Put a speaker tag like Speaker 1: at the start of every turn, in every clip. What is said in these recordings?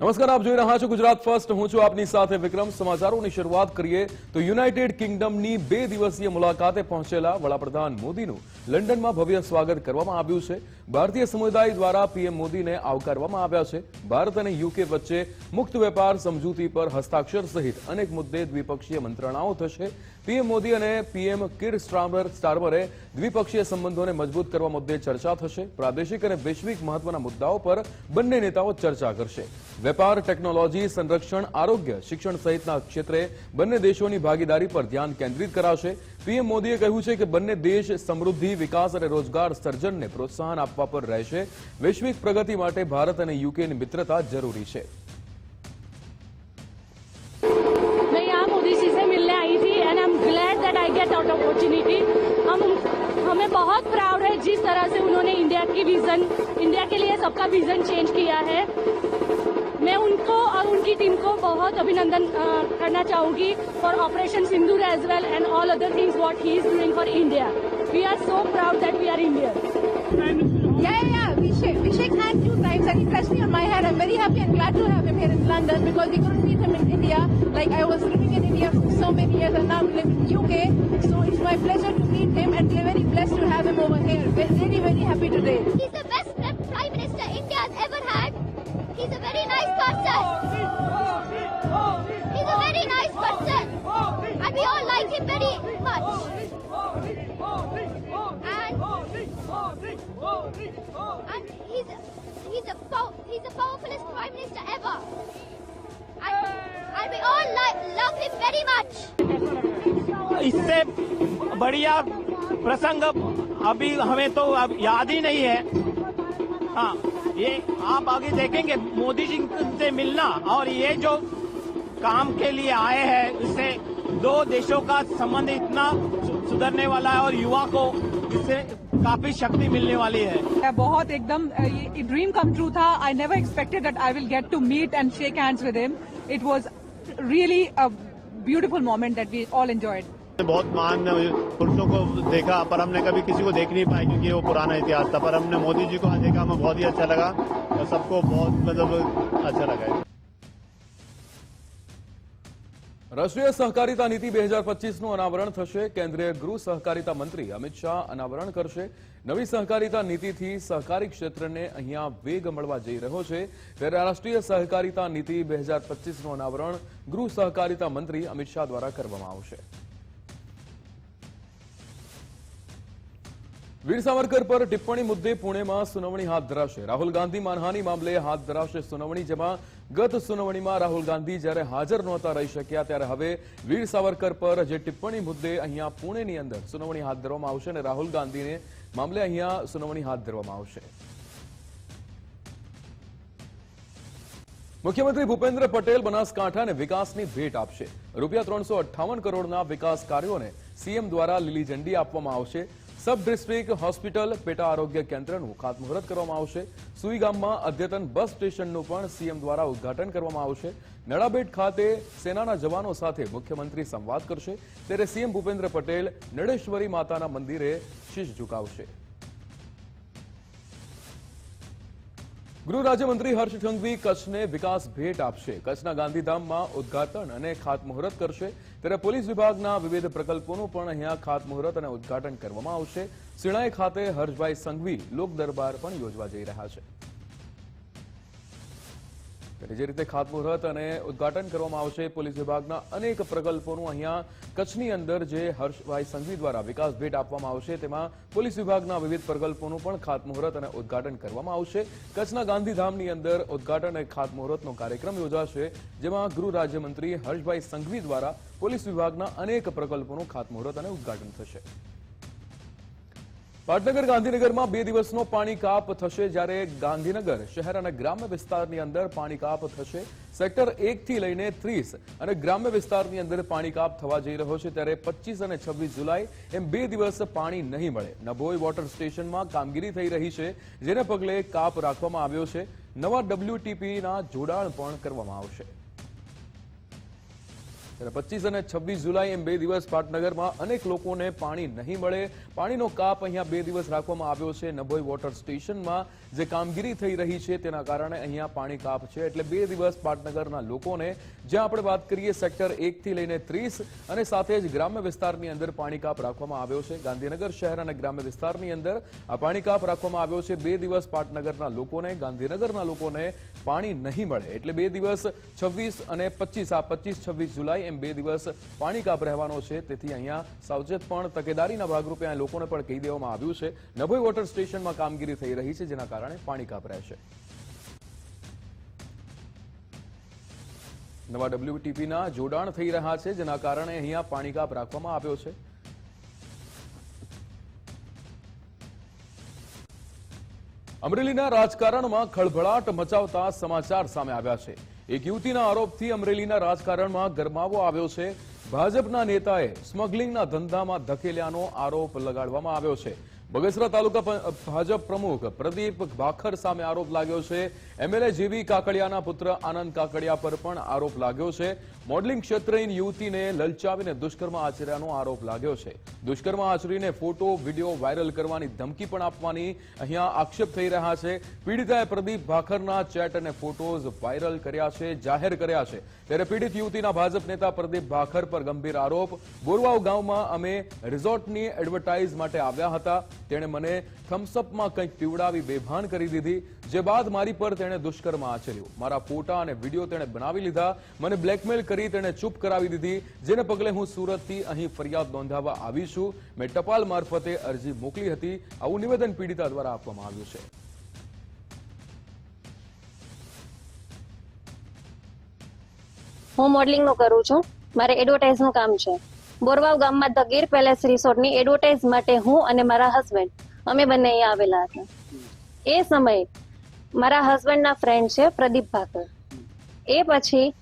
Speaker 1: નમસ્કાર, આપ જોઈ રહ્યા છો ગુજરાત ફર્સ્ટ. હું છું આપની સાથે વિક્રમ. સમાચારોની શરૂઆત કરીએ તો યુનાઇટેડ કિંગડમની બે દિવસીય મુલાકાતે પહોંચેલા વડાપ્રધાન મોદીનું લંડનમાં ભવ્ય સ્વાગત કરવામાં આવ્યું છે. ભારતીય સમુદાય દ્વારા પીએમ મોદીને આવકારવામાં આવ્યા છે. ભારત અને યુકે વચ્ચે મુક્ત વેપાર સમજૂતી પર હસ્તાક્ષર સહિત અનેક મુદ્દે દ્વિપક્ષીય મંત્રણાઓ થશે. પીએમ મોદી અને પીએમ કિર સ્ટાર્મર સ્ટાર્મરે દ્વિપક્ષીય સંબંધોને મજબૂત કરવા મુદ્દે ચર્ચા થશે. પ્રાદેશિક અને વૈશ્વિક મહત્વના મુદ્દાઓ પર બંને નેતાઓ ચર્ચા કરશે. વેપાર, ટેકનોલોજી, સંરક્ષણ, આરોગ્ય, શિક્ષણ સહિતના ક્ષેત્રે બંને દેશોની ભાગીદારી પર ધ્યાન કેન્દ્રિત કરાશે. પીએમ મોદીએ કહ્યું છે કે બંને દેશ સમૃદ્ધિ વિકાસ અને રોજગાર સર્જનને પ્રોત્સાહન આપવા પર રહેશે વૈશ્વિક પ્રગતિ માટે ભારત અને યુકેની મિત્રતા જરૂરી છે
Speaker 2: मैं यहाँ मोदी जी से मिलने आई थी and I am glad that I get out opportunity हम हमें बहुत प्राउड है जिस तरह से उन्होंने इंडिया की विजन इंडिया के लिए सबका विजन चेंज किया है मैं उनको और उनकी टीम को बहुत अभिनंदन अ, करना चाहूंगी for operation Sindoor as well and all other things what he is doing for India we are so proud that we are Indian
Speaker 3: Yeah, yeah, yeah. We shake, we shake hands two times and he pressed me on my head. I'm very happy and glad to have him here in London because we couldn't meet him in India. Like I was living in India for so many years and now I live in UK. So it's my pleasure to meet him and we're very blessed to have him over here. We're really, very happy today.
Speaker 4: Like him very much. And, and he's, he's, a, he's the powerfulest Prime Minister ever. And, and we all like, love him very much.
Speaker 5: इससे बढ़िया प्रसंग अभी हमें तो अब याद ही नहीं है हाँ ये आप आगे देखेंगे मोदी जी से मिलना और ये जो काम के लिए आए हैं इससे दो देशों का संबंध इतना सुधरने वाला है और युवा को इससे काफ़ी शक्ति मिलने वाली है।
Speaker 6: बहुत एकदम ड्रीम कम ट्रू था। I never expected that I will get to meet and shake hands with him it was really a beautiful moment that we all enjoyed
Speaker 7: बहुत महान पुरुषों को देखा पर हमने कभी किसी को देख नहीं पाए क्योंकि वो पुराना इतिहास था। पर हमने मोदी जी को आज देखा हमें बहुत ही अच्छा लगा और सबको बहुत मतलब अच्छा लगा।
Speaker 1: રાષ્ટ્રીય સહકારિતા નીતિ બે હજાર પચીસનું અનાવરણ થશે. કેન્દ્રીય ગૃહ સહકારિતા મંત્રી અમિત શાહ અનાવરણ કરશે. નવી સહકારિતા નીતિથી સહકારી ક્ષેત્રને અહીંયા વેગ મળવા જઈ રહ્યો છે. ત્યારે રાષ્ટ્રીય સહકારિતા નીતિ બે હજાર પચીસનું અનાવરણ ગૃહ સહકારિતા મંત્રી અમિત શાહ દ્વારા કરવામાં આવશે. વીર સાવરકર પર ટિપ્પણી મુદ્દે પુણેમાં સુનાવણી હાથ ધરાશે. રાહુલ ગાંધી માનહાની મામલે હાથ ધરાશે સુનાવણી, જેમાં ગત સુનાવણીમાં રાહુલ ગાંધી જ્યારે હાજર નહોતા રહી શક્યા, ત્યારે હવે વીર સાવરકર પર જે ટિપ્પણી મુદ્દે અહીંયા પુણેની અંદર સુનાવણી હાથ ધરવામાં આવશે અને રાહુલ ગાંધીને મામલે અહીંયા સુનાવણી હાથ ધરવામાં આવશે. મુખ્યમંત્રી ભૂપેન્દ્ર પટેલ બનાસકાંઠાને વિકાસની ભેટ આપશે. રૂપિયા ત્રણસો અઠ્ઠાવન કરોડના વિકાસ કાર્યોને સીએમ દ્વારા લીલી ઝંડી આપવામાં આવશે. સબ ડિસ્ટ્રિક્ટ હોસ્પિટલ પેટા આરોગ્ય કેન્દ્રનું ખાતમુહૂર્ત કરવામાં આવશે. સુઈ ગામમાં અદ્યતન બસ સ્ટેશનનું પણ સીએમ દ્વારા ઉદ્ઘાટન કરવામાં આવશે. નડાબેટ ખાતે સેનાના જવાનો સાથે મુખ્યમંત્રી સંવાદ કરશે. ત્યારે સીએમ ભૂપેન્દ્ર પટેલ નડેશ્વરી માતાના મંદિરે શીશ ઝુકાવશે. ગૃહ રાજ્યમંત્રી હર્ષ સંઘવી કચ્છને વિકાસ ભેટ આપશે. કચ્છના ગાંધીધામમાં ઉદ્ઘાટન અને ખાતમુહૂર્ત કરશે. ત્યારે પોલીસ વિભાગના વિવિધ પ્રકલ્પોનું પણ અહીંયા ખાતમુહૂર્ત અને ઉદ્ઘાટન કરવામાં આવશે. સિણાઈ ખાતે હર્ષભાઈ સંઘવી લોક દરબાર પણ યોજવા જઈ રહ્યા છે. જે રીતે ખાતમુહૂર્ત અને ઉદ્ઘાટન કરવામાં આવશે, પોલીસ વિભાગના અનેક પ્રકલ્પોનું અહીંયા કચ્છની અંદર જે હર્ષભાઈ સંઘવી દ્વારા વિકાસ ભેટ આપવામાં આવશે, તેમાં પોલીસ વિભાગના વિવિધ પ્રકલ્પોનું પણ ખાતમુહૂર્ત અને ઉદ્ઘાટન કરવામાં આવશે. કચ્છના ગાંધીધામની અંદર ઉદઘાટન અને ખાતમુહૂર્તનો કાર્યક્રમ યોજાશે, જેમાં ગૃહ રાજ્યમંત્રી હર્ષભાઈ સંઘવી દ્વારા પોલીસ વિભાગના અનેક પ્રકલ્પોનું ખાતમુહૂર્ત અને ઉદ્ઘાટન થશે. પાટનગર ગાંધીનગરમાં બે દિવસનો પાણી કાપ થશે જ્યારે ગાંધીનગર શહેર અને ગ્રામ્ય વિસ્તારની અંદર પાણી કાપ થશે. સેક્ટર એકથી લઈને ત્રીસ અને ગ્રામ્ય વિસ્તારની અંદર પાણી કાપ થવા જઈ રહ્યો છે ત્યારે પચીસ અને છવ્વીસ જુલાઈ એમ બે દિવસ પાણી નહીં મળે. નભોઈ વોટર સ્ટેશનમાં કામગીરી થઈ રહી છે, જેને પગલે કાપ રાખવામાં આવ્યો છે. નવા ડબ્લ્યુટીપીના જોડાણ પણ કરવામાં આવશે. પચીસ અને છવ્વીસ જુલાઈ એમ બે દિવસ પાટનગરમાં અનેક લોકોને પાણી નહીં મળે. પાણીનો કાપ અહીંયા બે દિવસ રાખવામાં આવ્યો છે નભોઈ વોટર સ્ટેશનમાં. જે કામગીરી થઈ રહી છે તેના કારણે અહીંયા પાણી કાપ છે. એટલે બે દિવસ પાટનગરના લોકોને, જ્યાં આપણે વાત કરીએ સેક્ટર એકથી લઈને ત્રીસ, અને સાથે જ ગ્રામ્ય વિસ્તારની અંદર પાણી કાપ રાખવામાં આવ્યો છે. ગાંધીનગર શહેર અને ગ્રામ્ય વિસ્તારની અંદર આ પાણી કાપ રાખવામાં આવ્યો છે. બે દિવસ પાટનગરના લોકોને, ગાંધીનગરના લોકોને પાણી નહીં મળે. એટલે બે દિવસ છવ્વીસ અને પચીસ, આ પચીસ, છવ્વીસ જુલાઈ એમ બે દિવસ પાણી કાપ રહેવાનો છે. તેથી અહીંયા સાવચેત પણ તકેદારીના ભાગરૂપે આ લોકોને પણ કહી દેવામાં આવ્યું છે. નભોઈ વોટર સ્ટેશનમાં કામગીરી થઈ રહી છે, જેના કારણે પાણી કાપરાય છે. નવા ડબ્લ્યુટીપીના જોડાણ થઈ રહ્યા છે, જેના કારણે અહીંયા પાણી કાપ રાખવામાં આવ્યો છે. અમરેલીના રાજકારણમાં ખળભળાટ મચાવતા સમાચાર સામે આવ્યા છે. એક યુવતીના આરોપથી અમરેલીના રાજકારણમાં ગરમાવો આવ્યો છે. ભાજપના નેતાએ સ્મગલિંગના ધંધામાં ધકેલ્યાનો આરોપ લગાડવામાં આવ્યો છે. બગસરા તાલુકા ભાજપ પ્રમુખ પ્રદીપ ભાખર સામે આરોપ લાગ્યો છે એમએલએ જેવી કાકડિયાના પુત્ર આનંદ કાકડિયા પર પણ આરોપ લાગ્યો છે. મોડલિંગ ક્ષેત્રની યુવતીને લલચાવીને દુષ્કર્મ આચર્યાનો આરોપ લાગ્યો છે. દુષ્કર્મ આચરીને ફોટો, વીડિયો વાયરલ કરવાની ધમકી પણ આપવાની અહીંયા આક્ષેપ થઈ રહ્યા છે. પીડિતાએ પ્રદીપ ભાખરના ચેટ અને ફોટોઝ વાયરલ કર્યા છે, જાહેર કર્યા છે. ત્યારે પીડિત યુવતીના ભાજપ નેતા પ્રદીપ ભાખર પર ગંભીર આરોપ. બોરવાવ ગામમાં અમે રિઝોર્ટની એડવર્ટાઇઝ માટે આવ્યા હતા. તેણે મને થમ્સઅપમાં કંઈક પીવડાવી બેભાન કરી દીધી. જે બાદ મારી પર તેણે દુષ્કર્મ આચર્યું. મારા ફોટા અને વીડિયો તેણે બનાવી લીધા. મને બ્લેકમેલ કરી તેણે ચૂપ કરાવી દીધી. જેને પગલે હું સુરતથી અહીં ફરિયાદ નોંધાવવા આવી છું. મેં ટપાલ મારફતે અરજી મોકલી હતી. આવું નિવેદન પીડિતા દ્વારા આપવામાં આવ્યું છે.
Speaker 8: હું મોડલિંગનું કરું છું. મારે એડવર્ટાઇઝનું કામ છે. બોરવાવ ગામમાં ધ પેલેસ રિસોર્ટની એડવર્ટાઇઝ માટે હું અને મારા હસબન્ડ અમે બંને અહીંયા આવેલા હતા. એ સમયે મારા હસબન્ડના ફ્રેન્ડ છે, પ્રદીપ ભાકર. એ પછી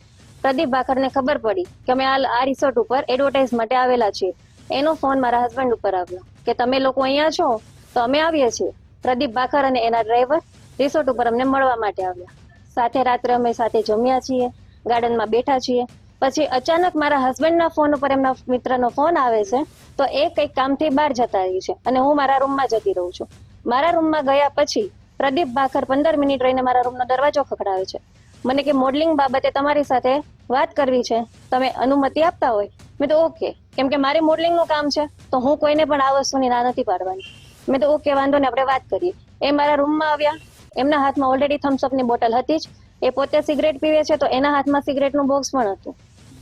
Speaker 8: પ્રદીપ ભાકરને ખબર પડી કે અમે આ આ રિસોર્ટ ઉપર એડવર્ટાઇઝ માટે આવેલા છીએ. એનો ફોન મારા હસબન્ડ ઉપર આવ્યો કે તમે લોકો અહીંયા છો, તો અમે આવીએ છીએ. પ્રદીપ ભાકર અને એના ડ્રાઈવર રિસોર્ટ ઉપર અમને મળવા માટે આવ્યા. સાથે રાત્રે અમે સાથે જમ્યા છીએ, ગાર્ડનમાં બેઠા છીએ. પછી અચાનક મારા હસબન્ડના ફોન ઉપર એમના મિત્રનો ફોન આવે છે, તો એ કંઈક કામથી બહાર જતા રહી છે અને હું મારા રૂમમાં જતી રહું છું. મારા રૂમમાં ગયા પછી પ્રદીપ ભાખર પંદર મિનિટ રહીને મારા રૂમનો દરવાજો ખખડાવે છે. મને કે મોડલિંગ બાબતે તમારી સાથે વાત કરવી છે. તમે અનુમતિ આપતા હોય. મેં તો ઓકે. કેમ કે મારે મોડલિંગનું કામ છે, તો હું કોઈને પણ આ વસ્તુની ના નથી પાડવાની. મેં તો ઓકે, વાંધો ને આપણે વાત કરીએ. એ મારા રૂમમાં આવ્યા. એમના હાથમાં ઓલરેડી થમ્સઅપની બોટલ હતી જ. એ પોતે સિગરેટ પીવે છે, તો એના હાથમાં સિગરેટનું બોક્સ પણ હતું.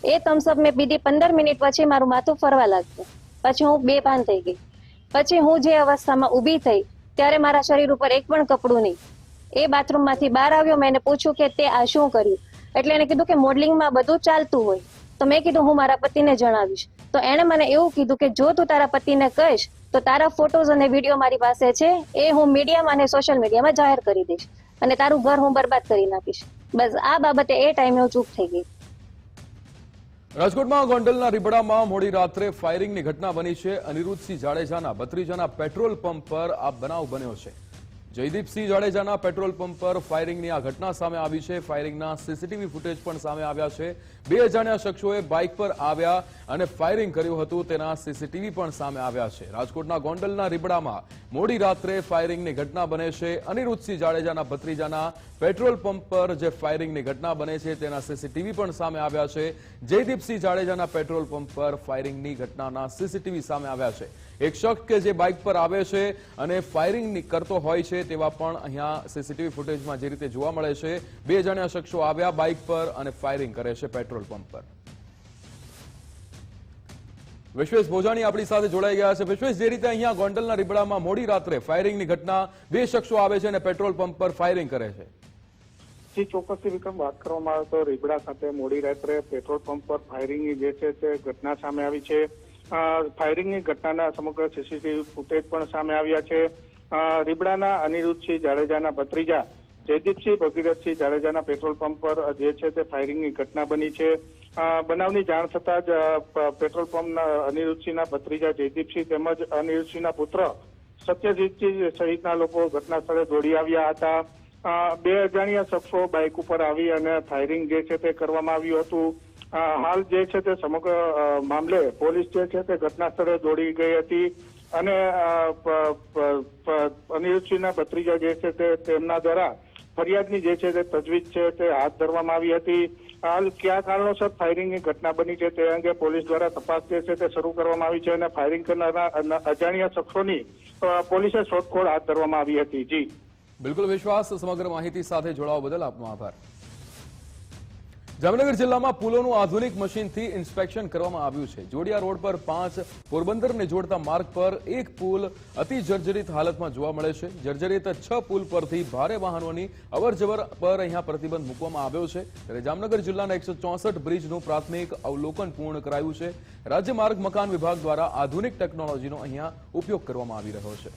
Speaker 8: એ થમ્સઅપ મેં પીધી પંદર મિનિટ પછી મારું માથું ફરવા લાગ્યું. પછી હું બેભાન થઈ ગઈ. પછી હું જે અવસ્થામાં ઊભી થઈ ત્યારે મારા શરીર ઉપર એક પણ કપડું નહીં. એ બાથરૂમમાંથી બહાર આવ્યો, મેં એને પૂછ્યું કે તે આ શું કર્યું? એટલે એને કીધું કે મોડલિંગમાં બધું ચાલતું હોય. તો મેં કીધું, હું મારા પતિને જણાવીશ. તો એણે મને એવું કીધું કે, જો તું તારા પતિને કહીશ, તો તારા ફોટોઝ અને વીડિયો મારી પાસે છે. એ હું મીડિયામાં અને સોશિયલ મીડિયામાં જાહેર કરી દઈશ. અને તારું ઘર હું બરબાદ કરી નાખીશ. બસ, આ બાબતે એ ટાઈમે હું ચૂપ થઈ ગઈ.
Speaker 1: રાજકોટમાં ગોંડલના રીબડામાં મોડી રાત્રે ફાયરિંગની ઘટના બની છે. અનિરુદ્ધસિંહ જાડેજાના ભત્રીજાના પેટ્રોલ પંપ પર આ બનાવ બન્યો છે. જયદીપસિંહ જાડેજાના પેટ્રોલ પંપ પર ફાયરિંગની આ ઘટના સામે આવી છે. ફાયરિંગના સીસીટીવી ફૂટેજ પણ સામે આવ્યા છે. બે અજાણ્યા શખ્સોએ બાઇક પર આવ્યા અને ફાયરિંગ કર્યું હતું. તેના સીસીટીવી પણ સામે આવ્યા છે. રાજકોટના ગોંડલના રીબડામાં મોડી રાત્રે ફાયરિંગની ઘટના બને છે. અનિરુદ્ધસિંહ જાડેજાના ભત્રીજાના પેટ્રોલ પંપ પર જે ફાયરિંગની ઘટના બને છે, તેના સીસીટીવી પણ સામે આવ્યા છે. જયદીપસિંહ જાડેજાના પેટ્રોલ પંપ પર ફાયરિંગની ઘટનાના સીસીટીવી સામે આવ્યા છે. એક શખ્સ કે જે બાઇક પર આવે છે અને ફાયરિંગ કરતો હોય છે, તેવા પણ અહીંયા સીસીટીવી ફૂટેજમાં જે રીતે જોવા મળે છે. બે જણ્યા શખ્સો આવ્યા બાઇક પર અને ફાયરિંગ કરે છે, પેટ્રોલ પંપ પર. વિશ્વેશ ભોજાણી આપણી સાથે જોડાઈ ગયા છે. વિશ્વેશ, જે રીતે અહીંયા ગોંડલના રીબડામાં મોડી રાત્રે ફાયરિંગની ઘટના બે શખ્સો આવે છે અને પેટ્રોલ પંપ પર ફાયરિંગ કરે છે.
Speaker 9: ચોક્કસથી વિક્રમ, વાત કરવામાં આવે તો રીબડા ખાતે મોડી રાત્રે પેટ્રોલ પંપ પર ફાયરિંગની જે છે તે ઘટના સામે આવી છે. ફાયરિંગની ઘટનાના સમગ્ર સીસીટીવી ફૂટેજ પણ સામે આવ્યા છે. રીબડાના અનિરુદ્ધસિંહ જાડેજાના ભત્રીજા જયદીપસિંહ ભગીરથસિંહ જાડેજાના પેટ્રોલ પંપ પર જે છે તે ફાયરિંગની ઘટના બની છે. બનાવની જાણ થતાં જ પેટ્રોલ પંપના અનિરુદ્ધસિંહના ભત્રીજા જયદીપસિંહ તેમજ અનિરુદ્ધસિંહના પુત્ર સત્યજીતસિંહ સહિતના લોકો ઘટના સ્થળે દોડી આવ્યા હતા. બે અજાણ્યા શખ્સો બાઇક ઉપર આવી અને ફાયરિંગ જે છે તે કરવામાં આવ્યું હતું. હાલ જે છે તે સમગ્ર મામલે પોલીસ જે છે તે ઘટના સ્થળે દોડી ગઈ હતી અને અનિરુદ્ધસિંહના ભત્રીજા જે છે તે તેમના દ્વારા ફરિયાદની જે છે તે તજવીજ છે તે હાથ ધરવામાં આવી હતી. હાલ કયા કારણોસર ફાયરિંગની ઘટના બની છે તે અંગે પોલીસ દ્વારા તપાસ જે છે તે શરૂ કરવામાં આવી છે અને ફાયરિંગ કરનારા અજાણ્યા શખ્સોની પોલીસે શોધખોળ હાથ ધરવામાં આવી હતી. જી.
Speaker 1: બિલકુલ વિશ્વાસ, સમગ્ર માહિતી સાથે જોડાવા બદલ આપનો આભાર. જામનગર જિલ્લામાં પુલોનું આધુનિક મશીનથી ઇન્સ્પેક્શન કરવામાં આવ્યું છે. જોડિયા રોડ પર પાંચ પોરબંદરને જોડતા માર્ગ પર એક પુલ અતિ જર્જરિત હાલતમાં જોવા મળે છે. જર્જરિત છ પુલ પરથી ભારે વાહનોની અવરજવર પર અહીંયા પ્રતિબંધ મૂકવામાં આવ્યો છે. ત્યારે જામનગર જિલ્લાના એકસો ચોસઠ બ્રિજનું પ્રાથમિક અવલોકન પૂર્ણ કરાયું છે. રાજ્ય માર્ગ મકાન વિભાગ દ્વારા આધુનિક ટેકનોલોજીનો અહીંયા ઉપયોગ કરવામાં આવી રહ્યો છે.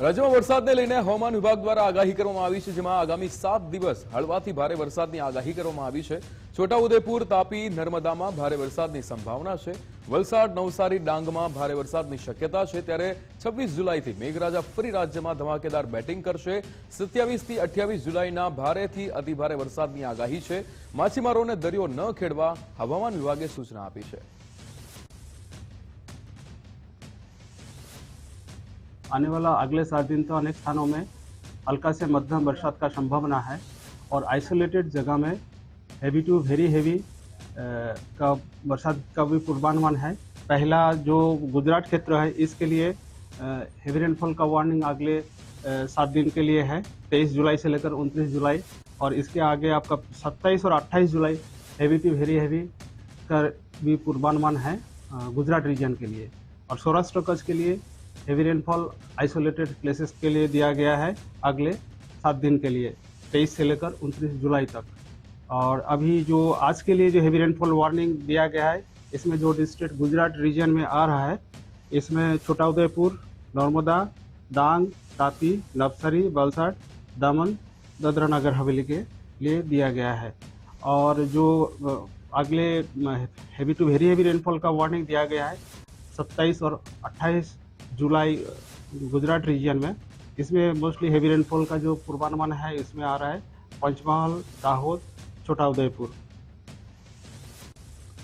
Speaker 1: રાજ્યમાં વરસાદને લઈને હવામાન વિભાગ દ્વારા આગાહી કરવામાં આવી છે, જેમાં આગામી સાત દિવસ હળવાથી ભારે વરસાદની આગાહી કરવામાં આવી છે. છોટાઉદેપુર, તાપી, નર્મદામાં ભારે વરસાદની સંભાવના છે. વલસાડ, નવસારી, ડાંગમાં ભારે વરસાદની શક્યતા છે. ત્યારે છવ્વીસ જુલાઈથી મેઘરાજા ફરી રાજ્યમાં ધમાકેદાર બેટિંગ કરશે. સત્યાવીસથી અઠ્યાવીસ જુલાઈના ભારેથી અતિભારે વરસાદની આગાહી છે. માછીમારોને દરિયો ન ખેડવા હવામાન વિભાગે સૂચના આપી છે.
Speaker 10: आने वाला अगले सात दिन तो अनेक स्थानों में हल्का से मध्यम बरसात का संभावना है और आइसोलेटेड जगह में हैवी टू वेरी हैवी का बरसात का भी पूर्वानुमान है। पहला जो गुजरात क्षेत्र है, इसके लिए हैवी रेनफॉल का वार्निंग अगले सात दिन के लिए है, तेईस जुलाई से लेकर उनतीस जुलाई और इसके आगे आपका सत्ताईस और अट्ठाईस जुलाई हैवी टू वेरी हैवी का भी पूर्वानुमान है गुजरात रीजन के लिए। और सौराष्ट्र कच्छ के लिए हेवी रेनफॉल आइसोलेटेड प्लेसेस के लिए दिया गया है अगले सात दिन के लिए, तेईस से लेकर उनतीस जुलाई तक। और अभी जो आज के लिए जो हेवी रेनफॉल वार्निंग दिया गया है, इसमें जो डिस्ट्रिक्ट गुजरात रीजन में आ रहा है, इसमें छोटा उदयपुर नर्मदा डांग तापी, नवसरी वलसाड दमन दादरा नगर हवेली के लिए दिया गया है। और जो अगले heavy to very heavy rainfall का वार्निंग दिया गया है 27 और 28 जुलाई अ, गुजरात रीजन में इसमें मोस्टली हैवी रेनफॉल का जो पूर्वानुमान है इसमें आ रहा है पंचमहल दाहोद छोटाउदेपुर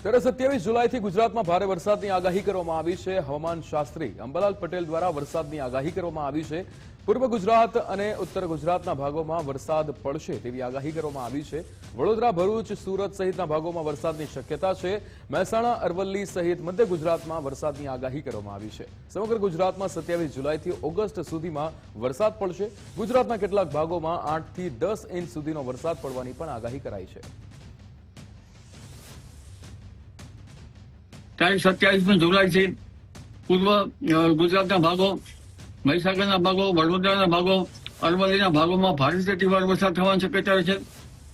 Speaker 1: ત્યારે સત્યાવીસ જુલાઈથી ગુજરાતમાં ભારે વરસાદની આગાહી કરવામાં આવી છે. હવામાન શાસ્ત્રી અંબાલાલ પટેલ દ્વારા વરસાદની આગાહી કરવામાં આવી છે. પૂર્વ ગુજરાત અને ઉત્તર ગુજરાતના ભાગોમાં વરસાદ પડશે તેવી આગાહી કરવામાં આવી છે. વડોદરા, ભરૂચ, સુરત સહિતના ભાગોમાં વરસાદની શક્યતા છે. મહેસાણા, અરવલ્લી સહિત મધ્ય ગુજરાતમાં વરસાદની આગાહી કરવામાં આવી છે. સમગ્ર ગુજરાતમાં સત્યાવીસ જુલાઈથી ઓગસ્ટ સુધીમાં વરસાદ પડશે. ગુજરાતના કેટલાક ભાગોમાં આઠથી દસ ઇંચ સુધીનો વરસાદ પડવાની પણ આગાહી કરાઈ છે.
Speaker 11: તારીખ સત્યાવીસમી જુલાઈથી પૂર્વ ગુજરાતના ભાગો, મહીસાગરના ભાગો, વડોદરાના ભાગો, અરવલ્લીના ભાગોમાં ભારેથી તીવ્ર વરસાદ થવાની શક્યતા છે.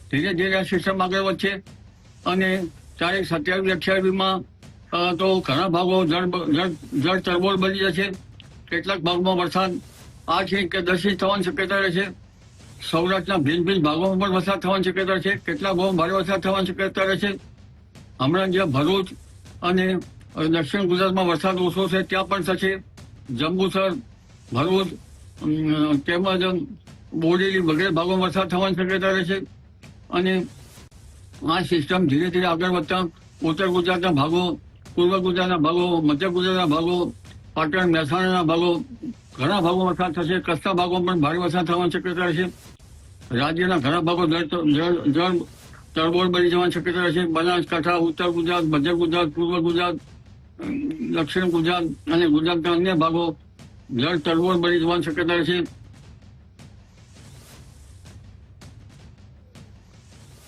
Speaker 11: ધીરે ધીરે આ સિસ્ટમ આગળ વધશે. અને તારીખ સત્યાવીસ અઠ્યાવીસમાં તો ઘણા ભાગો જળ તરબોળ બની જશે. કેટલાક ભાગમાં વરસાદ આઠ ઇંચ કે દસ ઇંચ થવાની શક્યતા રહેશે સૌરાષ્ટ્રના ભિન્ન ભિન્ન ભાગોમાં પણ વરસાદ થવાની શક્યતા છે. કેટલાક ભાગોમાં ભારે વરસાદ થવાની શક્યતા રહેશે હમણાં જ્યાં ભરૂચ અને દક્ષિણ ગુજરાતમાં વરસાદ ઓછો છે, ત્યાં પણ થશે. જંબુસર ભરૂચ તેમજ બોડેલી વગેરે ભાગોમાં વરસાદ થવાની શક્યતા રહેશે અને આ સિસ્ટમ ધીરે ધીરે આગળ વધતા ઉત્તર ગુજરાતના ભાગો, પૂર્વ ગુજરાતના ભાગો, મધ્ય ગુજરાતના ભાગો, પાટણ, મહેસાણાના ભાગો, ઘણા ભાગોમાં વરસાદ થશે. કચ્છના ભાગોમાં પણ ભારે વરસાદ થવાની શક્યતા રહેશે રાજ્યના ઘણા ભાગો જળ તરબોળ બની જવાની શક્યતા રહેશે બનાસકાંઠા ઉત્તર ગુજરાત, મધ્ય ગુજરાત, પૂર્વ ગુજરાત, દક્ષિણ ગુજરાત અને ગુજરાતના અન્ય ભાગો જળ તરબોળ બની જવાની શક્યતા રહેશે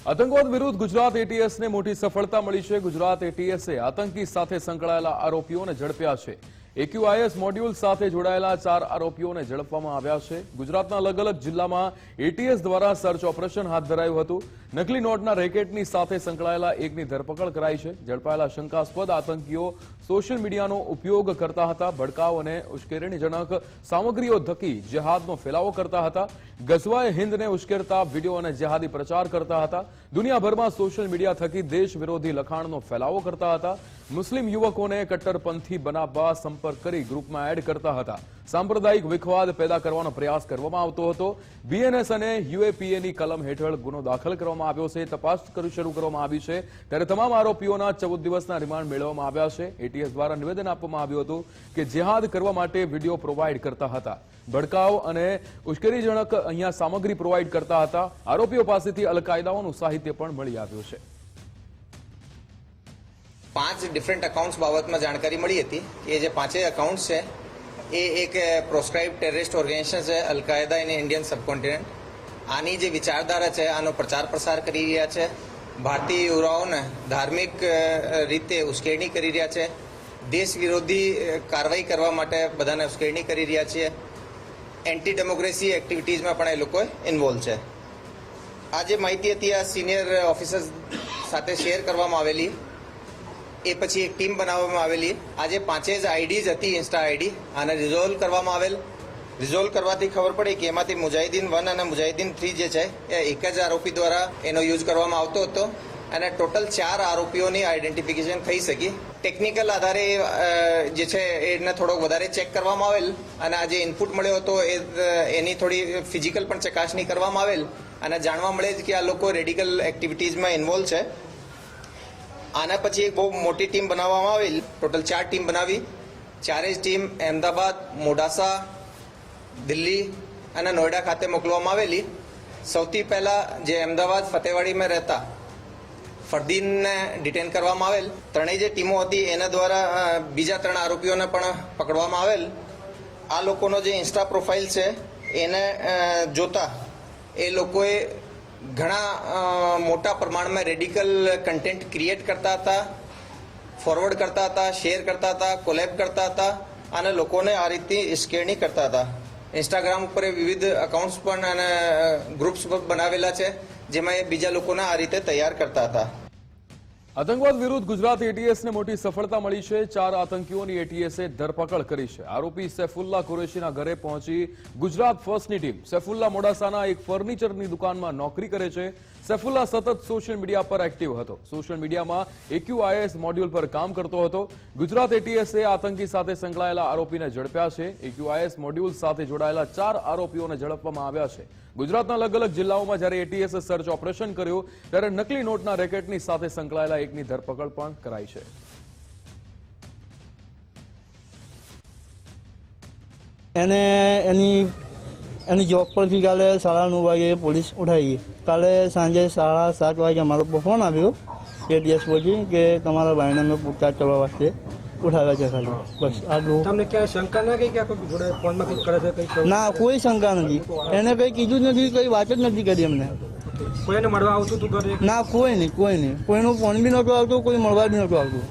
Speaker 1: આતંકવાદ વિરુદ્ધ ગુજરાત એટીએસને મોટી સફળતા મળી છે. ગુજરાત એટીએસે આતંકી સાથે સંકળાયેલા આરોપીઓને ઝડપ્યા છે. એક્યુઆઈએસ મોડ્યુલ સાથે જોડાયેલા ચાર આરોપીઓને ઝડપવામાં આવ્યા છે. ગુજરાતના અલગ અલગ જિલ્લામાં એટીએસ દ્વારા સર્ચ ઓપરેશન હાથ ધરાયું હતું. નકલી નોટના રેકેટની સાથે સંકળાયેલા એકની ધરપકડ કરાઈ છે. ઝડપાયેલા શંકાસ્પદ આતંકીઓ સોશિયલ મીડિયાનો ઉપયોગ કરતા હતા. ભડકાવ અને ઉશ્કેરણીજનક સામગ્રીઓ ધકી જેહાદનો ફેલાવો કરતા હતા. ગઝવાએ હિંદને ઉશ્કેરતા, વીડિયો અને જેહાદી પ્રચાર કરતા હતા. દુનિયાભરમાં સોશિયલ મીડિયા થકી દેશ વિરોધી લખાણનો ફેલાવો કરતા હતા. મુસ્લિમ યુવકોને કટ્ટરપંથી બનાવવા સંપર્ક કરી ગ્રુપમાં એડ કરતા હતા. સાંપ્રદાયિક વિખવાદ પેદા કરવાનો પ્રયાસ કરવામાં આવતો હતો. બીએનએસ અને યુએપીએની કલમ હેઠળ ગુનો દાખલ કરવામાં આવ્યો છે. તપાસ શરૂ કરવામાં આવી છે. ત્યારે તમામ આરોપીઓના ચૌદ દિવસના રિમાન્ડ મેળવવામાં આવ્યા છે. એટીએસ દ્વારા નિવેદન આપવામાં આવ્યું હતું કે જેહાદ કરવા માટે વીડિયો પ્રોવાઈડ કરતા હતા. ભડકાવ અને ઉશ્કેરીજનક અહીંયા સામગ્રી પ્રોવાઈડ કરતા હતા. આરોપીઓ પાસેથી અલ કાયદાઓનું સાહિત્ય પણ મળી આવ્યું છે.
Speaker 12: પાંચ ડિફરન્ટ અકાઉન્ટ્સ બાબતમાં જાણકારી મળી હતી. કે જે પાંચેય અકાઉન્ટ છે, એ એક પ્રોસ્ક્રાઇબ ટેરરિસ્ટ ઓર્ગેનાઇઝેશન છે, al Qaeda in Indian subcontinent આની જે વિચારધારા છે, આનો પ્રચાર પ્રસાર કરી રહ્યા છે. ભારતીય યુવાઓને ધાર્મિક રીતે ઉશ્કેરણી કરી રહ્યા છે. દેશ વિરોધી કાર્યવાહી કરવા માટે બધાને ઉશ્કેરણી કરી રહ્યા છે એન્ટી ડેમોક્રેસી એક્ટિવિટીઝમાં પણ એ લોકો ઇન્વોલ્વ છે. આ જે માહિતી હતી, આ સિનિયર ઓફિસર્સ સાથે શેર કરવામાં આવેલી. એ પછી એક ટીમ બનાવવામાં આવેલી. આજે પાંચે જ આઈડીઝ હતી, ઇન્સ્ટા આઈડી. આને રિઝોલ્વ કરવામાં આવેલ. રિઝોલ્વ કરવાથી ખબર પડી કે એમાંથી મુજાહિદીન વન અને મુજાહિદીન થ્રી જે છે, એ એક જ આરોપી દ્વારા એનો યુઝ કરવામાં આવતો હતો. અને ટોટલ ચાર આરોપીઓની આઈડેન્ટિફિકેશન થઈ શકી. ટેકનિકલ આધારે જે છે, એને થોડોક વધારે ચેક કરવામાં આવેલ. અને આ જે ઇનપુટ મળ્યો હતો, એ એની થોડી ફિઝિકલ પણ ચકાસણી કરવામાં આવેલ. અને જાણવા મળે જ કે આ લોકો રેડિકલ એક્ટિવિટીઝમાં ઇન્વોલ્વ છે. આના પછી એક બહુ મોટી ટીમ બનાવવામાં આવેલ. ટોટલ ચાર ટીમ બનાવી. ચારેય ટીમ અહેમદાબાદ, મોડાસા, દિલ્હી અને નોઈડા ખાતે મોકલવામાં આવેલી. સૌથી પહેલાં જે અહેમદાબાદ, ફતેવાડીમાં રહેતા ફરદીનને ડિટેન કરવામાં આવેલ. ત્રણેય જે ટીમો હતી એના દ્વારા બીજા ત્રણ આરોપીઓને પણ પકડવામાં આવેલ. આ લોકોનો જે ઇન્સ્ટા પ્રોફાઇલ છે, એને જોતા એ લોકોએ ઘણા મોટા પ્રમાણમાં રેડિકલ કન્ટેન્ટ ક્રિએટ કરતા હતા ફોરવર્ડ કરતા હતા શેર કરતા હતા કોલેબ કરતા હતા અને લોકોને આ રીતની સ્કેરણી કરતા હતા. ઇન્સ્ટાગ્રામ ઉપર વિવિધ અકાઉન્ટ્સ પણ અને ગ્રુપ્સ બનાવેલા છે, જેમાં એ બીજા લોકોને આ રીતે તૈયાર કરતા હતા.
Speaker 1: આતંકવાદ વિરુદ્ધ ગુજરાત એટીએસને મોટી સફળતા મળી છે. ચાર આતંકીઓની એટીએસે ધરપકડ કરી છે. આરોપી સૈફુલ્લા કુરેશીના ઘરે પહોંચી ગુજરાત ફર્સ્ટની ટીમ સૈફુલ્લા મોડાસાના એક ફર્નિચરની દુકાનમાં નોકરી કરે છે. સૈફુલ્લા સતત સોશિયલ મીડિયા પર એક્ટિવ હતો. સોશિયલ મીડિયામાં એક્યુઆઈએસ મોડ્યુલ પર કામ કરતો હતો. ગુજરાત એટીએસે આતંકી સાથે સંકળાયેલા આરોપીને ઝડપ્યા છે. એક્યુઆઈએસ મોડ્યુલ સાથે જોડાયેલા ચાર આરોપીઓને ઝડપવામાં આવ્યા છે. ગુજરાતના અલગ અલગ જિલ્લાઓમાં જ્યારે એટીએસે સર્ચ ઓપરેશન કર્યું, ત્યારે નકલી નોટના રેકેટની સાથે સંકળાયેલા એકની ધરપકડ પણ કરાઈ છે.
Speaker 13: એને એની એની જોબ પરથી કાલે સાડા નવ વાગે પોલીસ ઉઠાવી કાલે સાંજે સાડા સાત વાગે અમારો ફોન આવ્યો એટીએસ પછી કે તમારા ભાઈને અમે પૂછતાછ કરવા વાસ્તે. ઉઠાવ્યા છે ખાલી. બસ આટલું.
Speaker 14: તમને ક્યાંય શંકા ના ગઈ કે કોઈ જોડે ફોનમાં કંઈક કરે છે કંઈક
Speaker 13: ના કોઈ શંકા નથી. એને કંઈ કીધું જ નથી કંઈ વાત જ નથી કરી અમને
Speaker 14: કોઈને મળવા આવતું તું ઘરે?
Speaker 13: ના કોઈ નહીં કોઈ નહીં. કોઈનું ફોન બી નહોતું આવતું કોઈ મળવા બી નહોતું આવતું.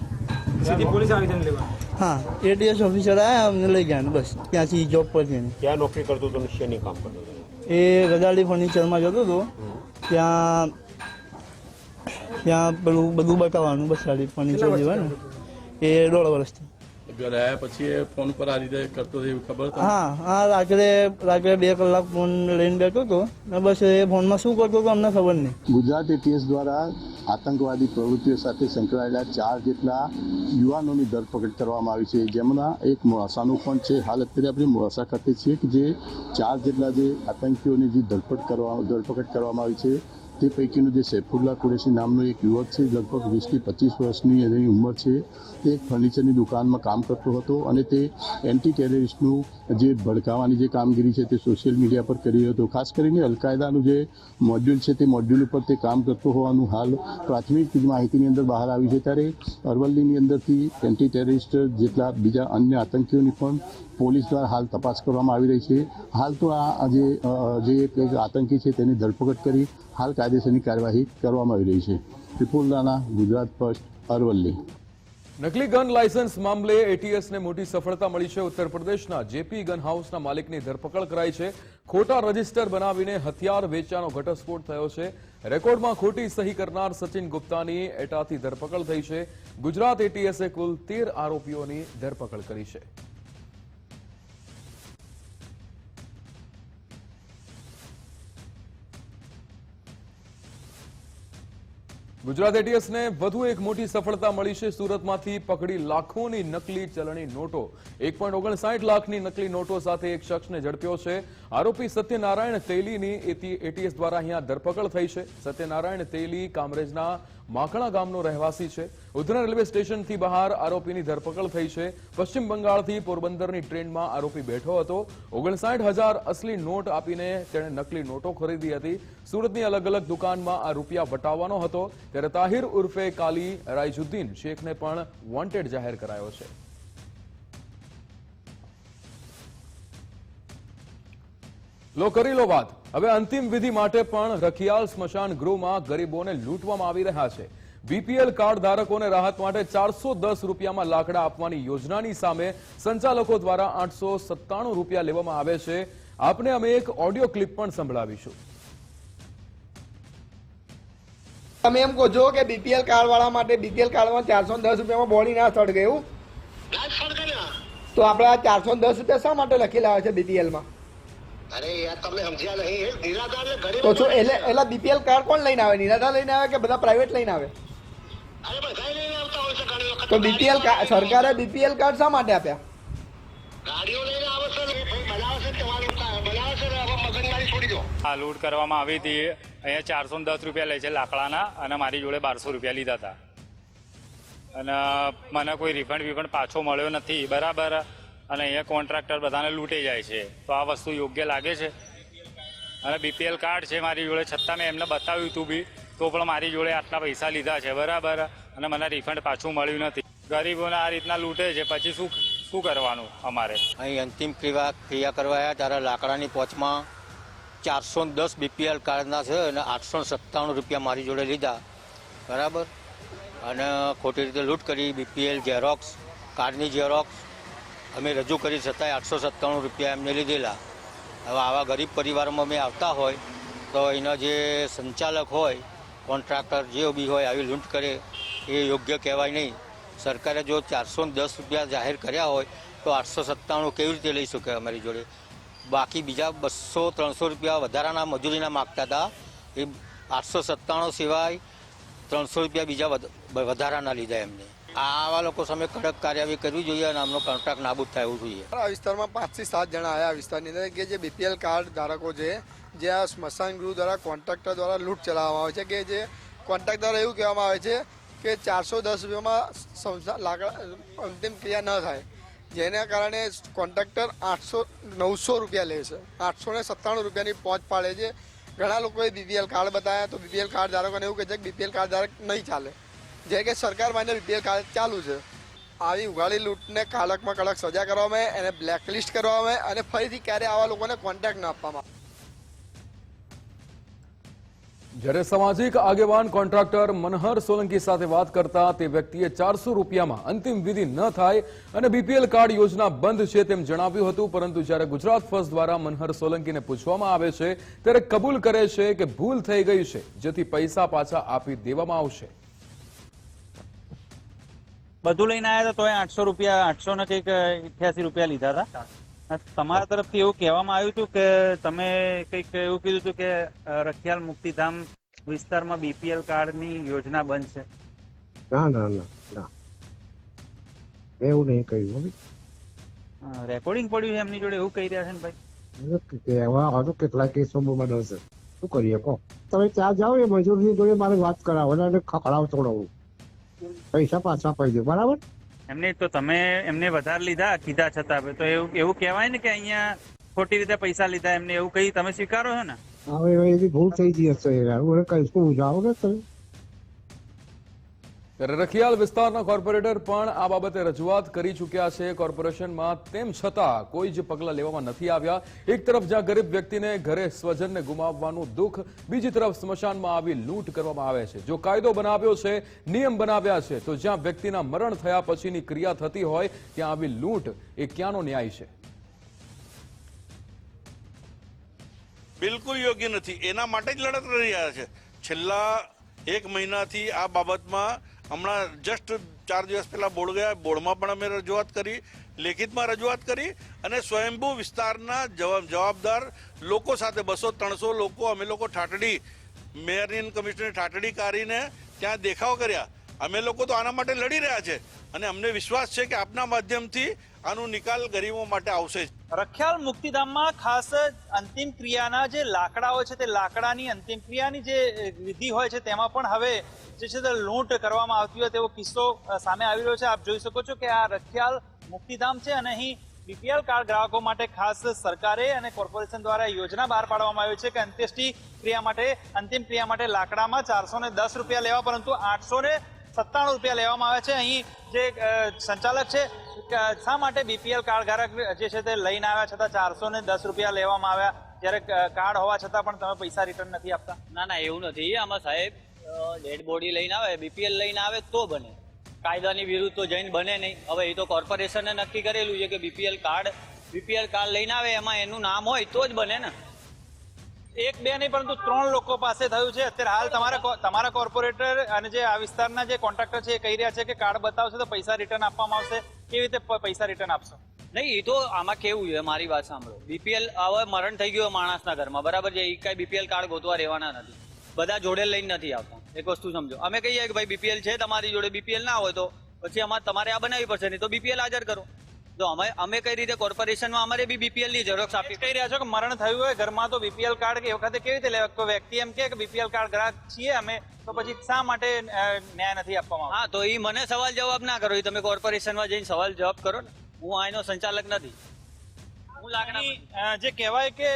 Speaker 14: સીધી પોલીસ આવી તેને લેવા?
Speaker 13: હા એટીએસ ઓફિસર આવ્યા અમને લઈ ગયા બસ. ત્યાંથી જોબ પરથી
Speaker 7: ક્યાં નોકરી કરતો હતો શેની કામ કરતો
Speaker 13: એ ગદાડી ફર્નિચરમાં જતો હતો. ત્યાં ત્યાં પેલું બધું બતાવવાનું બસ ખાલી ફર્નિચર ને. એ દોઢ વર્ષથી
Speaker 15: ઘરે આવ્યા પછી એ ફોન પર આ રીતે કરતો એવી ખબર
Speaker 13: હા હા રાત્રે રાત્રે બે કલાક ફોન લઈને બેઠો હતો. ને બસ એ ફોનમાં શું કરતો હતો અમને ખબર નહીં.
Speaker 16: ગુજરાત એટીએસ દ્વારા આતંકવાદી પ્રવૃત્તિઓ સાથે સંકળાયેલા ચાર જેટલા યુવાનોની ધરપકડ કરવામાં આવી છે. જેમના એક મોડાસાનું પણ છે. હાલ અત્યારે આપણે મોડાસા ખાતે છીએ કે જે ચાર જેટલા જે આતંકીઓની જે ધરપકડ કરવા ધરપકડ કરવામાં આવી છે. તે પૈકીનો જે સૈફુલ્લા કુરેશી નામનો એક યુવક છે, લગભગ વીસથી પચીસ વર્ષની એની ઉંમર છે. તે એક ફર્નિચરની દુકાનમાં કામ કરતો હતો અને તે એન્ટી ટેરરિસ્ટનું જે ભડકાવાની જે કામગીરી છે તે સોશિયલ મીડિયા પર કરી હતો. ખાસ કરીને અલકાયદાનું જે મોડ્યુલ છે, તે મોડ્યુલ ઉપર તે કામ કરતો હોવાનું હાલ પ્રાથમિક માહિતીની અંદર બહાર આવી છે. ત્યારે અરવલ્લીની અંદરથી એન્ટી ટેરરિસ્ટ જેટલા બીજા અન્ય આતંકીઓની પણ પોલીસ દ્વારા હાલ તપાસ કરવામાં આવી રહી છે. હાલ તો આ જે જે આતંકી છે તેની ધરપકડ કરી હાલ કાયદેસરની કાર્યવાહી કરવામાં આવી રહી છે. વિપુલ રાણા ગુજરાત ફર્સ્ટ, અરવલ્લી.
Speaker 1: નકલી ગન લાયસન્સ મામલે એટીએસને મોટી સફળતા મળી છે. ઉત્તર પ્રદેશના જેપી ગન હાઉસના માલિકની ધરપકડ કરાઈ છે. ખોટા રજિસ્ટર બનાવીને હથિયાર વેચાણનો ઘટસ્ફોટ થયો છે. રેકોર્ડમાં ખોટી સહી કરનાર સચિન ગુપ્તાની એટાથી ધરપકડ થઈ છે. ગુજરાત એટીએસે કુલ તેર આરોપીઓની ધરપકડ કરી છે. ગુજરાત એટીએસને વધુ એક મોટી સફળતા મળી છે. સુરતમાંથી પકડી લાખોની નકલી ચલણી નોટો. એક લાખની નકલી નોટો સાથે એક શખ્સને ઝડપ્યો છે. આરોપી સત્યનારાયણ તેલીની એટી- એટીએસ દ્વારા અહીંયા ધરપકડ થઈ છે. સત્યનારાયણ તેલી કામરેજના માકણા ગામનો રહેવાસી છે. ઉધના રેલવે સ્ટેશનથી બહાર આરોપીની ધરપકડ થઈ છે. પશ્ચિમ બંગાળથી પોરબંદરની ટ્રેનમાં આરોપી બેઠો હતો. ઓગણસાઠ અસલી નોટ આપીને તેણે નકલી નોટો ખરીદી હતી. સુરતની અલગ અલગ દુકાનમાં આ રૂપિયા વટાવવાનો હતો. ત્યારે તાહિર ઉર્ફે કાલી રાયજુદ્દીન શેખને પણ વોન્ટેડ જાહેર કરાયો છે. લો, કરી લો વાત. હવે અંતિમ વિધિ માટે પણ રખિયાલ સ્મશાન ગૃહમાં ગરીબોને લૂંટવામાં આવી રહ્યા છે. બીપીએલ કાર્ડ ધારકોને રાહત માટે ચારસો દસ રૂપિયામાં લાકડા આપવાની યોજનાની સામે સંચાલકો દ્વારા આઠસો સત્તાણું રૂપિયા લેવામાં આવે છે. આપને અમે એક ઓડિયો ક્લિપ પણ સંભળાવીશું.
Speaker 17: તમે એમ કહો છો કે બીપીએલ કાર્ડ વાળા માટે બીપીએલ કાર્ડમાં ચારસો દસ રૂપિયામાં બોડી ના સળગે ગયું? તો આપણે આ ચારસો દસ રૂપિયા શા માટે લખી લાવે છે બીપીએલમાં
Speaker 18: અરે યાર તમે સમજ્યા નહીં. નિરાધાર
Speaker 17: તો એટલે એટલે બીપીએલ કાર્ડ કોણ લઈને આવે? નિરાધાર લઈને આવે કે બધા પ્રાઇવેટ લઈને આવે? તો બીપીએલ સરકારે બીપીએલ કાર્ડ શા માટે આપ્યા?
Speaker 18: ગાડીઓ લઈને આવે છે
Speaker 19: આ લૂંટ કરવામાં આવી હતી. અહીંયા ચારસો દસ રૂપિયા લે છે લાકડાના અને મારી જોડે બારસો રૂપિયા લીધા હતા. અને મને કોઈ રિફંડ વિફંડ પાછો મળ્યો નથી. બરાબર. અને અહીંયા કોન્ટ્રાક્ટર બધાને લૂંટે જાય છે. તો આ વસ્તુ યોગ્ય લાગે છે? અને બીપીએલ કાર્ડ છે મારી જોડે. છતાં મેં એમને બતાવ્યું હતું બી. તો પણ મારી જોડે આટલા પૈસા લીધા છે, બરાબર? અને મને રિફંડ પાછું મળ્યું નથી. ગરીબોને આ રીતના લૂંટે છે, પછી શું શું કરવાનું અમારે?
Speaker 20: અહીં અંતિમ ક્રિયા ક્રિયા કરવા આવ્યા ત્યારે લાકડાની પોચમાં ચારસો દસ બીપીએલ કાર્ડના છે અને આઠસો સત્તાણું રૂપિયા મારી જોડે લીધા. બરાબર? અને ખોટી રીતે લૂંટ કરી બીપીએલ ઝેરોક્સ કાર્ડની ઝેરોક્સ અમે રજૂ કરી છતાંય આઠસો સત્તાણું રૂપિયા એમને લીધેલા. હવે આવા ગરીબ પરિવારમાં અમે આવતા હોય, તો એના જે સંચાલક હોય કોન્ટ્રાક્ટર જે બી હોય આવી લૂંટ કરે, એ યોગ્ય કહેવાય નહીં. સરકારે જો ચારસો દસ રૂપિયા જાહેર કર્યા હોય, તો આઠસો સત્તાણું કેવી રીતે લઈ શકે અમારી જોડે? બાકી બીજા બસો ત્રણસો રૂપિયા વધારાના મજૂરીના માગતા હતા. એ આઠસો સત્તાણું સિવાય ત્રણસો રૂપિયા બીજા વધારાના લીધા એમને. આવા લોકો સામે કડક કાર્યવાહી કરવી જોઈએ અને આમનો કોન્ટ્રાક્ટ નાબૂદ થાય એવું જોઈએ.
Speaker 17: આ વિસ્તારમાં પાંચથી સાત જણા આવ્યા વિસ્તારની અંદર, કે જે બીપીએલ કાર્ડ ધારકો છે જે આ સ્મશાન ગૃહ દ્વારા કોન્ટ્રાક્ટર દ્વારા લૂંટ ચલાવવામાં આવે છે કે જે કોન્ટ્રાક્ટ દ્વારા એવું કહેવામાં આવે છે કે ચારસો દસ રૂપિયામાં સંસા- લાકડા, અંતિમ ક્રિયા ન થાય. જેના કારણે કોન્ટ્રાક્ટર આઠસો, નવસો રૂપિયા લે છે. આઠસો ને સત્તાણું રૂપિયાની પહોંચ પાડે છે. ઘણા લોકોએ બીપીએલ કાર્ડ બતાવ્યા તો બીપીએલ કાર્ડ ધારકોને એવું કહે છે કે બીપીએલ કાર્ડ ધારક નહીં ચાલે. જે કે સરકાર માન્ય બીપીએલ કાર્ડ ચાલુ છે. આવી ઉઘાડી લૂંટને કડકમાં કડક સજા કરવામાં આવે, એને બ્લેકલિસ્ટ કરવામાં આવે અને ફરીથી ક્યારે આવા લોકોને કોન્ટેક્ટ ન આપવામાં આવે.
Speaker 1: જ્યારે સામાજિક આગેવાન કોન્ટ્રાક્ટર મનહર સોલંકી સાથે વાત કરતા તે વ્યક્તિએ ચારસો રૂપિયામાં અંતિમ વિધિ ન થાય અને બીપીએલ કાર્ડ યોજના બંધ છે તેમ જણાવ્યું હતું, પરંતુ જ્યારે ગુજરાત ફર્સ્ટ દ્વારા મનહર સોલંકીને પૂછવામાં આવે છે, ત્યારે કબૂલ કરે છે કે ભૂલ થઈ ગઈ છે, જેથી પૈસા પાછા આપી દેવામાં આવશે.
Speaker 21: બધું લઈને આવ્યા હતા તોય આઠસો રૂપિયા, આઠસો ને કંઈક રૂપિયા લીધા હતા. તમારા તરફથી એવું કહેવામાં આવ્યું હતું કે તમે કંઈક એવું કીધું હતું કે રખિયાલ મુક્તિધામ વિસ્તારમાં બીપીએલ કાર્ડની યોજના બંધ છે.
Speaker 22: ના ના ના ના. એવું નહીં કહ્યું
Speaker 21: રેકોર્ડિંગ પડ્યું છે એમની જોડે એવું કહી રહ્યા છે ને ભાઈ?
Speaker 22: એટલે કે- કે એવા હજુ કેટલા કેસો બને છે. શું કરીએ કહો. તમે ત્યાં જાઓ એ મજૂરની જોડે મારે વાત કરાવો અને ખખડાવ તોડાવું. પૈસા પાછા પડી દે બરાબર?
Speaker 21: એમને તો તમે એમને વધારે લીધા, કીધા છતાં તો એવું એવું કહેવાય ને કે અહીંયા ખોટી રીતે પૈસા લીધા એમને, એવું કહી તમે સ્વીકારો છો ને?
Speaker 22: હવે એવી ભૂલ થઈ ગઈ હશે. યાર હું કઈ શું, જાઓ કે તમે?
Speaker 1: ત્યારે રખિયાલ વિસ્તારના કોર્પોરેટર પણ આ બાબતે રજૂઆત કરી ચૂક્યા છે. કોર્પોરેશનમાં તેમ છતાં કોઈ જ પગલાં લેવામાં નથી આવ્યા. એક તરફ જ્યાં ગરીબ વ્યક્તિને ઘરે સ્વજનને ગુમાવવાનું દુઃખ, બીજી તરફ સ્મશાનમાં આવી લૂંટ કરવામાં આવે છે. જો કાયદો બનાવ્યો છે, નિયમ બનાવ્યા છે, તો જ્યાં વ્યક્તિના મરણ થયા પછીની ક્રિયા થતી હોય, ત્યાં આવી લૂંટ એ ક્યાંનો ન્યાય છે?
Speaker 23: બિલકુલ યોગ્ય નથી. એના માટે જ લડત લડી રહ્યા છે. છેલ્લા એક મહિનાથી આ બાબતમાં હમણાં જસ્ટ ચાર દિવસ પહેલાં બોર્ડ ગયા, બોર્ડમાં પણ અમે રજૂઆત કરી, લેખિતમાં રજૂઆત કરી અને સ્વયંભૂ વિસ્તારના જવાબ- જવાબદાર લોકો સાથે બસો ત્રણસો લોકો, અમે લોકો ઠાટડી, મેયરની કમિશનરની ઠાટડી કાઢીને ત્યાં દેખાવ કર્યા. અમે લોકો તો આના માટે લડી રહ્યા છે. અને અમને વિશ્વાસ છે કે આપના માધ્યમથી આનો નિકાલ ગરીબો માટે આવશે
Speaker 21: રખિયાલ મુક્તિધામમાં ખાસ અંતિમ ક્રિયાના જે લાકડા હોય છે તે લાકડાની અંતિમ ક્રિયાની જે વિધિ હોય છે તેમાં પણ હવે જે છે તે લૂંટ કરવામાં આવતી હોય તેવો કિસ્સો સામે આવી રહ્યો છે. આપ જોઈ શકો છો કે આ રખિયાલ મુક્તિધામ છે અને અહીં બીપીએલ કાર્ડ ગ્રાહકો માટે ખાસ સરકારે અને કોર્પોરેશન દ્વારા યોજના બહાર પાડવામાં આવી છે કે અંત્યેષ્ટિ ક્રિયા માટે, અંતિમ ક્રિયા માટે લાકડામાં ચારસો દસ રૂપિયા લેવા, પરંતુ આઠસો સત્તાણું રૂપિયા લેવામાં આવે છે. અહીં જે સંચાલક છે શા માટે બીપીએલ કાર્ડ ધારક જે છે તે લઈને આવ્યા છતાં ચારસો ને દસ રૂપિયા લેવામાં આવ્યા? જ્યારે કાર્ડ હોવા છતાં પણ તમે પૈસા રિટર્ન નથી આપતા?
Speaker 24: ના ના, એવું નથી. આમાં સાહેબ ડેડ બોડી લઈને આવે બીપીએલ લઈને આવે તો બને. કાયદાની વિરુદ્ધ તો જઈને બને નહીં. હવે એ તો કોર્પોરેશને નક્કી કરેલું છે કે બીપીએલ કાર્ડ બીપીએલ કાર્ડ લઈને આવે, એમાં એનું નામ હોય તો જ બને ને.
Speaker 21: એક બે નહીં, પરંતુ ત્રણ લોકો પાસે થયું છે. અત્યારે હાલ તમારા તમારા કોર્પોરેટર અને જે આ વિસ્તારના જે કોન્ટ્રાક્ટર છે એ કહી રહ્યા છે કે કાર્ડ બતાવશે તો પૈસા રિટર્ન આપવામાં આવશે. કેવી રીતે પૈસા રિટર્ન આપશો?
Speaker 24: નહીં એ તો આમાં કેવું છે? મારી વાત સાંભળો. બીપીએલ હવે મરણ થઈ ગયું માણસના ઘરમાં. બરાબર છે? એ કઈ બીપીએલ કાર્ડ ગોતવા રહેવાના નથી. બધા જોડે લઈને નથી આવતા. એક વસ્તુ સમજો. અમે કહીએ કે ભાઈ બીપીએલ છે તમારી જોડે. બીપીએલ ના હોય તો પછી અમારે તમારે આ બનાવવી પડશે, નહીં તો બીપીએલ હાજર કરો. તો અમે અમે કઈ રીતે કોર્પોરેશનમાં અમારે બી બીપીએલની ઝેરોક્ષ આપી
Speaker 21: કહી રહ્યા છો કે મરણ થયું હોય ઘરમાં તો બીપીએલ કાર્ડ કે એ વખતે કેવી રીતે લેવા? કોઈ વ્યક્તિ એમ કે બીપીએલ કાર્ડ ગ્રાહક છીએ અમે તો પછી શા માટે ન્યાય નથી આપવામાં
Speaker 24: હા તો એ મને સવાલ જવાબ ના કરો એ તમે કોર્પોરેશનમાં જઈને સવાલ જવાબ કરો ને. હું આનો સંચાલક નથી.
Speaker 21: જે કહેવાય કે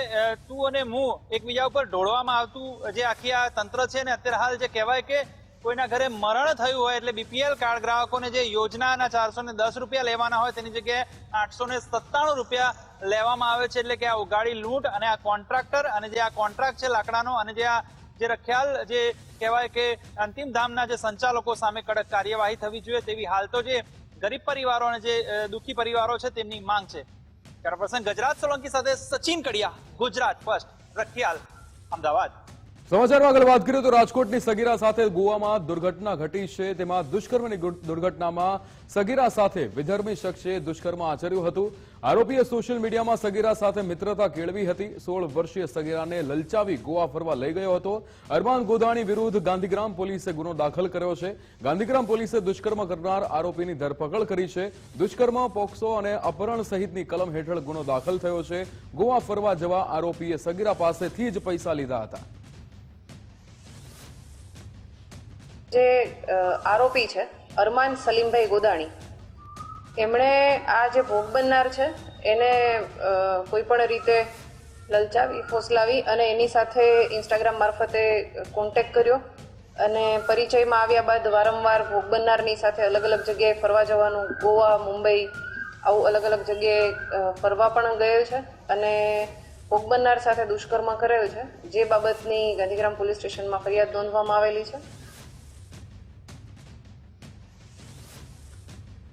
Speaker 21: તું અને હું એકબીજા ઉપર ઢોળવામાં આવતું જે આખી આ તંત્ર છે ને અત્યારે હાલ જે કહેવાય કે કોઈના ઘરે મરણ થયું હોય એટલે બીપીએલ કાર્ડ ગ્રાહકોને જે યોજનાના ચારસો ને દસ રૂપિયા લેવાના હોય તેની જગ્યાએ આઠસો ને સત્તાણું રૂપિયા લેવામાં આવે છે એટલે કે આ ઉગાડી લૂંટ અને આ કોન્ટ્રાક્ટર અને જે આ કોન્ટ્રાક્ટ છે લાકડાનો અને જે આ જે રખ્યાલ જે કહેવાય કે અંતિમ ધામના જે સંચાલકો સામે કડક કાર્યવાહી થવી જોઈએ તેવી હાલ તો જે ગરીબ પરિવારો અને જે દુઃખી પરિવારો છે તેમની માંગ છે. પ્રસંગ ગજરાત સોલંકી સાથે સચિન કડિયા, ગુજરાત ફર્સ્ટ, રખિયાલ, અમદાવાદ.
Speaker 1: સમાચારમાં આગળ વાત કરીએ તો રાજકોટની સગીરા સાથે ગોવામાં દુર્ઘટના ઘટી છે. તેમાં દુષ્કર્મની દુર્ઘટનામાં સગીરા સાથે વિધર્મી શખ્સે દુષ્કર્મ આચર્યું હતું. આરોપીએ સોશિયલ મીડિયામાં સગીરા સાથે મિત્રતા કેળવી હતી. સોળ વર્ષીય સગીરાને લલચાવી ગોવા ફરવા લઈ ગયો હતો. અરમાન ગોધાણી વિરુદ્ધ ગાંધીગ્રામ પોલીસે ગુનો દાખલ કર્યો છે. ગાંધીગ્રામ પોલીસે દુષ્કર્મ કરનાર આરોપીની ધરપકડ કરી છે. દુષ્કર્મ, પોક્સો અને અપહરણ સહિતની કલમ હેઠળ ગુનો દાખલ થયો છે. ગોવા ફરવા જવા આરોપીએ સગીરા પાસેથી જ પૈસા લીધા હતા.
Speaker 25: જે આરોપી છે, અરમાન સલીમભાઈ ગોદાણી, એમણે આ જે ભોગ બનનાર છે, એને કોઈપણ કોઈ પણ રીતે લલચાવી, ફોસલાવી અને એની સાથે ઇન્સ્ટાગ્રામ મારફતે કોન્ટેક્ટ કર્યો અને પરિચયમાં આવ્યા બાદ વારંવાર ભોગ બનનારની સાથે અલગ અલગ જગ્યાએ ફરવા જવાનું, ગોવા, મુંબઈ, આવું અલગ અલગ જગ્યાએ ફરવા પણ ગયેલ છે અને ભોગ બનનાર સાથે દુષ્કર્મ કરેલ છે, જે બાબતની ગાંધીગ્રામ પોલીસ સ્ટેશનમાં ફરિયાદ નોંધવામાં આવેલી છે.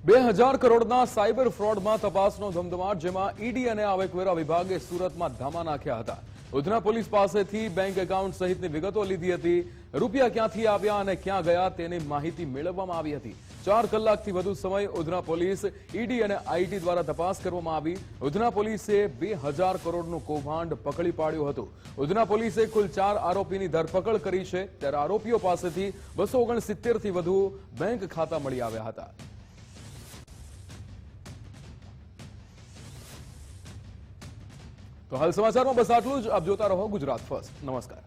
Speaker 1: બે હજાર કરોડના સાયબર ફ્રોડમાં તપાસનો ધમધમાટ, જેમાં ઈડી અને આવકવેરા વિભાગે સુરતમાં ધામા નાખ્યા હતા. ઉધના પોલીસ પાસેથી બેંક એકાઉન્ટ સહિતની વિગતો લીધી હતી. રૂપિયા ક્યાંથી આવ્યા અને ક્યાં ગયા તેની માહિતી મેળવવામાં આવી હતી. ચાર કલાકથી વધુ સમય ઉધના પોલીસ, ઈડી અને આઈટી દ્વારા તપાસ કરવામાં આવી. ઉધના પોલીસે બે હજાર કરોડનું કૌભાંડ પકડી પાડ્યું હતું. ઉધના પોલીસે કુલ ચાર આરોપીની ધરપકડ કરી છે. ત્યારે આરોપીઓ પાસેથી બસો ઓગણસિત્તેરથી વધુ બેંક ખાતા મળી આવ્યા હતા. તો હાલ સમાચારમાં બસ આટલું જ. આપ જોતા રહો ગુજરાત ફર્સ્ટ. નમસ્કાર.